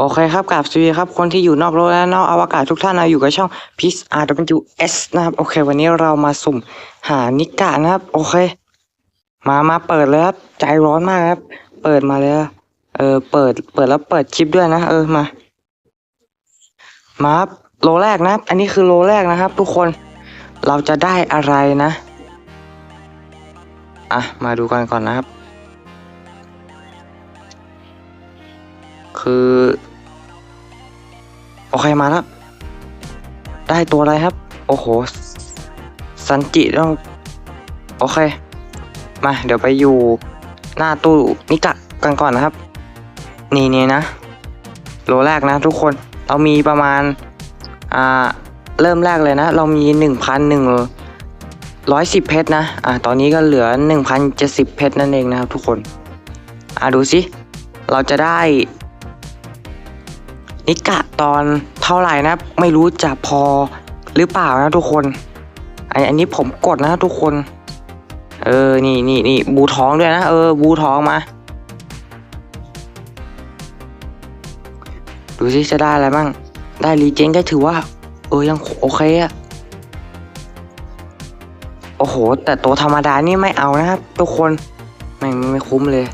โอเคครับกราบสวัสดีครับคนที่อยู่นอกโลกและนอกอวกาศทุกท่านนะอยู่กับช่อง Peace RWS นะครับ โอเค วันนี้เรามาสุ่มหานิกะนะครับ โอเค มามาเปิดเลยครับ ใจร้อนมากครับ เปิดมาเลยเออเปิดเปิดแล้วเปิดคลิปด้วยนะ เออมา มาครับโลแรกนะครับ อันนี้คือโลแรกนะครับ ทุกคนเราจะได้อะไรนะอะมาดูกันก่อนนะครับ คือ โอเคมาแล้ว ได้ตัวอะไรครับ โอ้โหซันจิต้อง โอเค มาเดี๋ยวไปอยู่หน้าตู้นิกะกันก่อนนะครับ นี่นี่นะ โลแรกนะทุกคน เรามีประมาณ อ่า เริ่มแรกเลยนะ เรามีหนึ่งพันหนึ่งร้อยสิบเพชรนะ อ่า ตอนนี้ก็เหลือหนึ่งพันเจ็ดสิบเพชรนั่นเองนะครับทุกคน อ่าดูสิ เราจะได้ นิกะตอนเท่าไหร่นะ ไม่รู้จะพอหรือเปล่านะทุกคนอันอันนี้ผมกดนะทุกคน เออ นี่นี่นี่บูท้องด้วยนะ เออ บูท้องมา ดูสิจะได้อะไรบ้าง ได้รีเจนก็ถือว่า เออ ยังโอเคอะโอ้โห แต่ตัวธรรมดานี่ไม่เอานะครับ ทุกคนแม่งไม่คุ้มเลย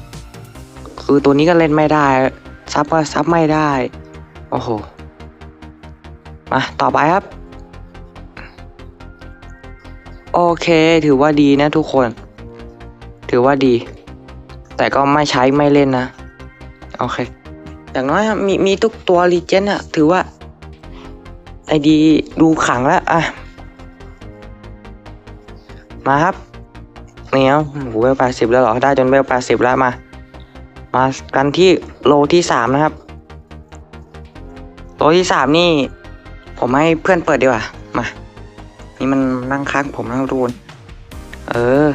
คือตัวนี้ก็เล่นไม่ได้ ซับก็ซับไม่ได้ อ้โห มา ต่อไปครับ โอเค ถือว่าดีนะทุกคน ถือว่าดี แต่ก็ไม่ใช้ไม่เล่นนะ โอเค อย่างน้อยมีมีทุกตัวรีเจนอะถือว่า ไอดีดูขังแล้วอะมาครับเนี่ยโอ้โหเวลแปดสิบแล้วเหรอ ได้จนเวลแปดสิบแล้วมา มากันที่โลที่สามนะครับ โลที่สามนี่ ผมให้เพื่อนเปิดดีกว่า มา นี่มันนั่งค้างผมนะครับทุกคนเออ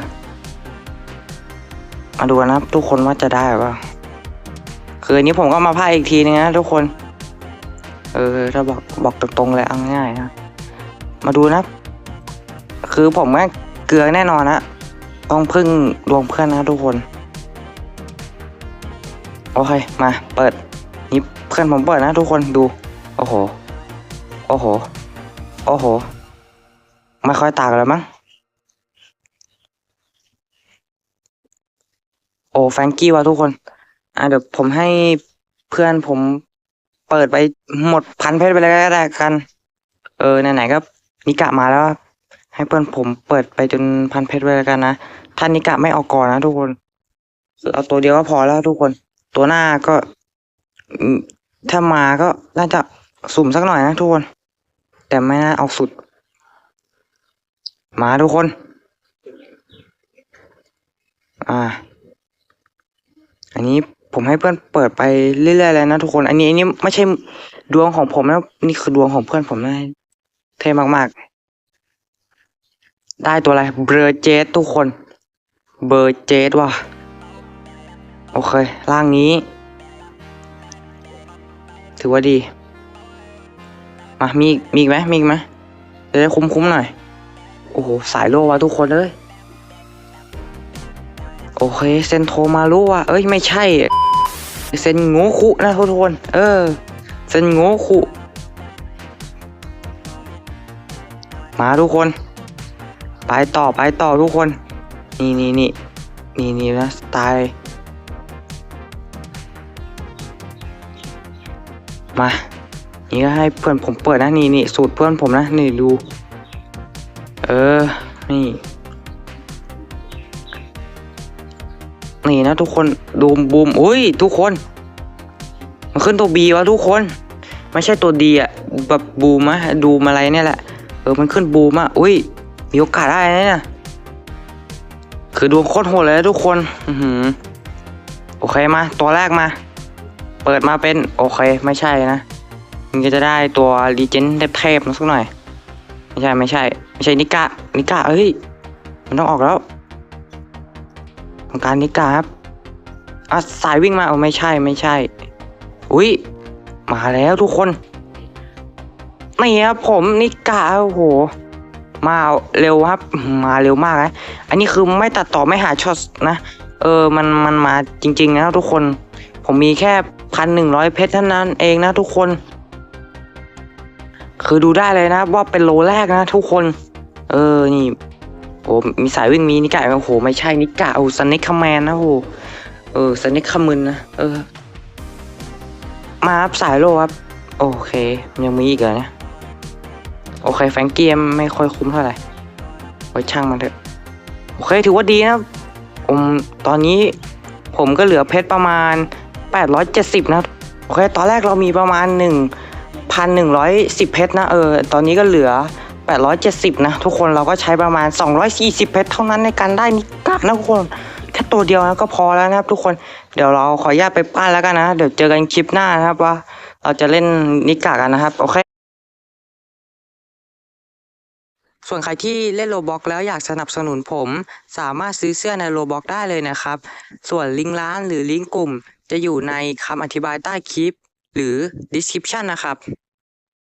มาดูนะครับ ทุกคนว่าจะได้หรือเปล่าคืออันนี้ผมก็มาพากอีกทีนึงนะทุกคน เออถ้าบอกบอกตรงๆเลยเอาง่ายๆนะ มาดูนะ คือผมก็เกลือแน่นอนนะต้องพึ่งดวงเพื่อนนะทุกคน โอเค มาเปิดนี่เพื่อนผมเปิดนะทุกคนดู อ้โห โอ้โห โอ้โห ไม่ค่อยต่างเลยมั้ง โอ้แฟงกี้ว่ะทุกคน อะเดี๋ยวผมให้เพื่อนผมเปิดไปหมดพันเพชรไปเลยก็ได้กัน เออไหนๆก็นิกะมาแล้ว ให้เพื่อนผมเปิดไปจนพันเพชรไปเลยกันนะถ้านนิกะไม่ออกก่อนนะทุกคน เอาตัวเดียวก็พอแล้วทุกคน ตัวหน้าก็ถ้ามาก็น่าจะ สุ่มสักหน่อยนะทุกคน แต่ไม่น่าเอาสุด มาทุกคน อ่า อันนี้ผมให้เพื่อนเปิดไปเรื่อยๆเลยนะทุกคน อันนี้อันนี้ไม่ใช่ดวงของผมนะนี่คือดวงของเพื่อนผมนะเท่มากๆ ได้ตัวอะไร เบอร์เจสทุกคน เบอร์เจสว่ะ โอเค ร่างนี้ ถือว่าดี มามีอีกมีอีกไหมมีอีกไหมจะได้คุ้มๆหน่อย โอ้โห สายโลว่ะทุกคนเลยโอเค เซนโทมารู้ว่ะเอ้ย ไม่ใช่ เซนโงคุนะทุกคน เออ เซนโงคุ มาทุกคน ไปต่อไปต่อทุกคน นี่นี่นี่นี่นี่นะสไตล์ มา นี่ก็ให้เพื่อนผมเปิดนะนี่นี่สูตรเพื่อนผมนะนี่ดู เออ นี่ นี่นะทุกคนดูบูมอุ้ยทุกคน มันขึ้นตัวบีวะทุกคน ไม่ใช่ตัวดีอะแบบบูมอะดูมอะไรเนี่ยแหละ เออมันขึ้นบูมอะอุ้ยมีโอกาสได้นะเนี่ยคือดวงโคตรโหดเลยทุกคนอือหือโอเคมาตัวแรกมา เปิดมาเป็นโอเคไม่ใช่นะ มันก็จะได้ตัวรีเจนเทพๆมาสักหน่อย ไม่ใช่ไม่ใช่ ไม่ใช่นิกะนิกะเอ้ย มันต้องออกแล้วทำการนิกะครับอะสายวิ่งมาเอาไม่ใช่ไม่ใช่ อุ้ยมาแล้วทุกคนนี่ครับผมนิกะโอ้โหมาเร็วครับมาเร็วมากนะอันนี้คือไม่ตัดต่อไม่หาช็อตนะ เออมันมันมาจริง ๆ นะทุกคน ผมมีแค่พันหนึ่งร้อยเพชรเท่านั้นเองนะทุกคน คือดูได้เลยนะว่าเป็นโลแรกนะทุกคน เออนี่โอ้มีสายวิ่งมีนิกะโอ้โหไม่ใช่นิกะโอ้สเน็คคแมนนะโอ้เออสเน็คขมึนนะเออ มาครับสายโลครับโอเค ยังมีอีกเหรอเนี่ยโอเคแฟรงกี้ไม่ค่อยคุ้มเท่าไหร่ไว้ช่างมันเถอะโอเคถือว่าดีนะผมตอนนี้ผมก็เหลือเพชรประมาณ 870 นะโอเคตอนแรกเรามีประมาณ 1,110 เพชรนะเออตอนนี้ก็เหลือ 870 นะ ทุกคนเราก็ใช้ประมาณ 240 เพชรเท่านั้นในการได้นิกะนะทุกคนแค่ตัวเดียวนะก็พอแล้วนะครับ ทุกคนเดี๋ยวเราขออนุญาตไปปั้นแล้วกันนะ เดี๋ยวเจอกันคลิปหน้านะครับว่า เราจะเล่นนิกะกันนะครับโอเคส่วนใครที่เล่นโลบ็อกแล้วอยากสนับสนุนผม สามารถซื้อเสื้อในโลบ็อกได้เลยนะครับ ส่วนลิงก์ร้านหรือลิงก์กลุ่ม จะอยู่ในคำอธิบายใต้คลิป หรือ description นะครับ